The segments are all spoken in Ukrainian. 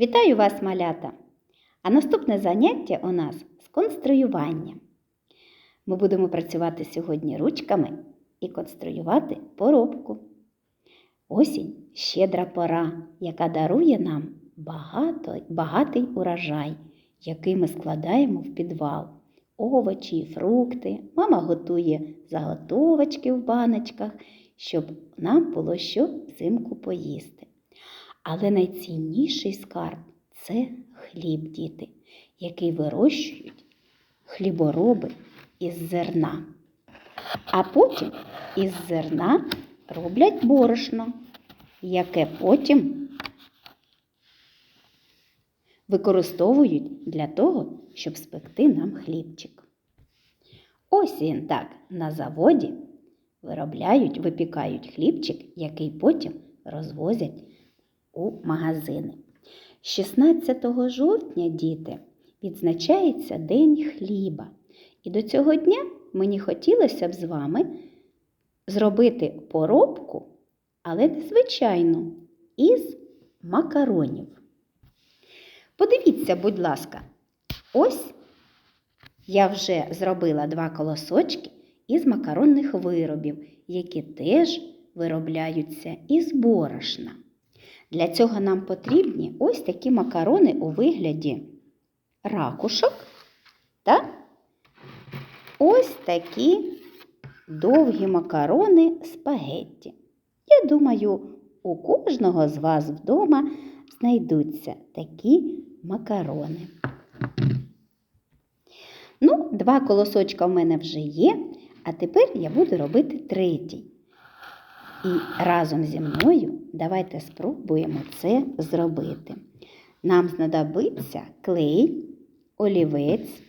Вітаю вас, малята! А наступне заняття у нас з конструювання. Ми будемо працювати сьогодні ручками і конструювати поробку. Осінь щедра пора, яка дарує нам багато, багатий урожай, який ми складаємо в підвал. Овочі, фрукти. Мама готує заготовочки в баночках, щоб нам було що взимку поїсти. Але найцінніший скарб це хліб, діти, який вирощують хлібороби із зерна. А потім із зерна роблять борошно, яке потім використовують для того, щоб спекти нам хлібчик. Ось він так на заводі виробляють, випікають хлібчик, який потім розвозять у магазини. 16 жовтня, діти, відзначається День хліба. І до цього дня мені хотілося б з вами зробити поробку, але незвичайну, із макаронів. Подивіться, будь ласка, ось я вже зробила два колосочки із макаронних виробів, які теж виробляються із борошна. Для цього нам потрібні ось такі макарони у вигляді ракушок та ось такі довгі макарони спагетті. Я думаю, у кожного з вас вдома знайдуться такі макарони. Ну, два колосочка в мене вже є, а тепер я буду робити третій. І разом зі мною давайте спробуємо це зробити. Нам знадобиться клей, олівець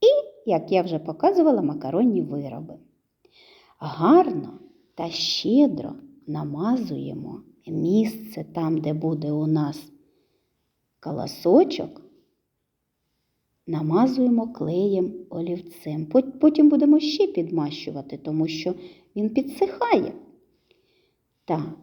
і, як я вже показувала, макаронні вироби. Гарно та щедро намазуємо місце там, де буде у нас колосочок, намазуємо клеєм олівцем. Потім будемо ще підмащувати, тому що він підсихає. Так,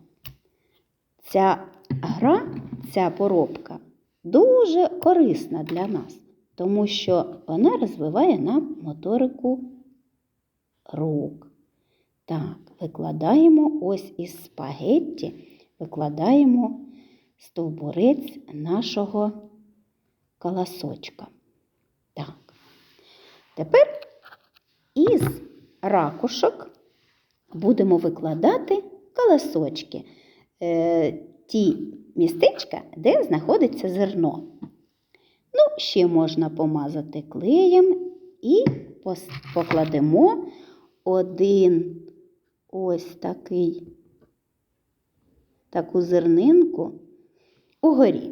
ця гра, ця поробка дуже корисна для нас, тому що вона розвиває нам моторику рук. Так, викладаємо ось із спагетті, викладаємо стовбурець нашого колосочка. Так, тепер із ракушок будемо викладати колосочки, е, ті містечка, де знаходиться зерно. Ну, ще можна помазати клеєм і покладемо один ось такий, таку зернинку угорі.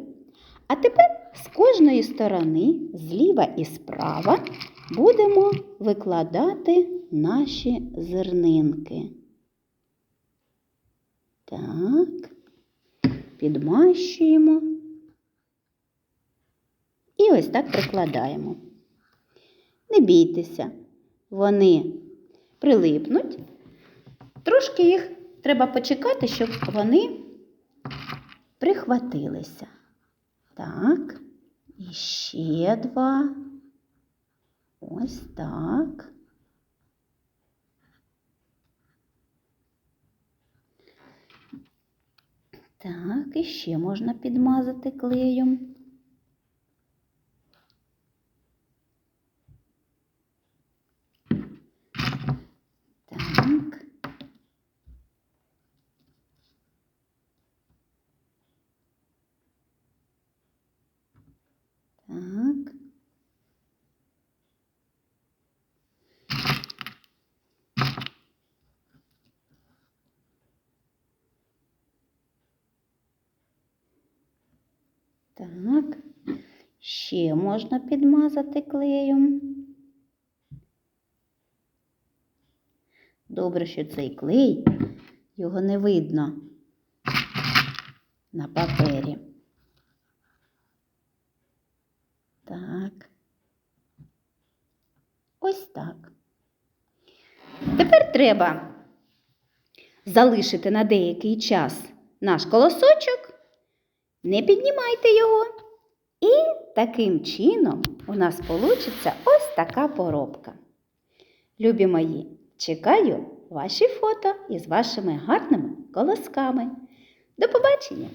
А тепер з кожної сторони, зліва і справа, будемо викладати наші зернинки. Так, підмащуємо і ось так прикладаємо. Не бійтеся, вони прилипнуть. Трошки їх треба почекати, щоб вони прихватилися. Так, ще два. Ось так. Так, і ще можна підмазати клеєм. Так. Так. Так, ще можна підмазати клеєм. Добре, що цей клей, його не видно на папері. Так. Ось так. Тепер треба залишити на деякий час наш колосочок Не піднімайте його. І таким чином у нас получиться ось така поробка. Любі мої, чекаю ваші фото із вашими гарними колосками. До побачення!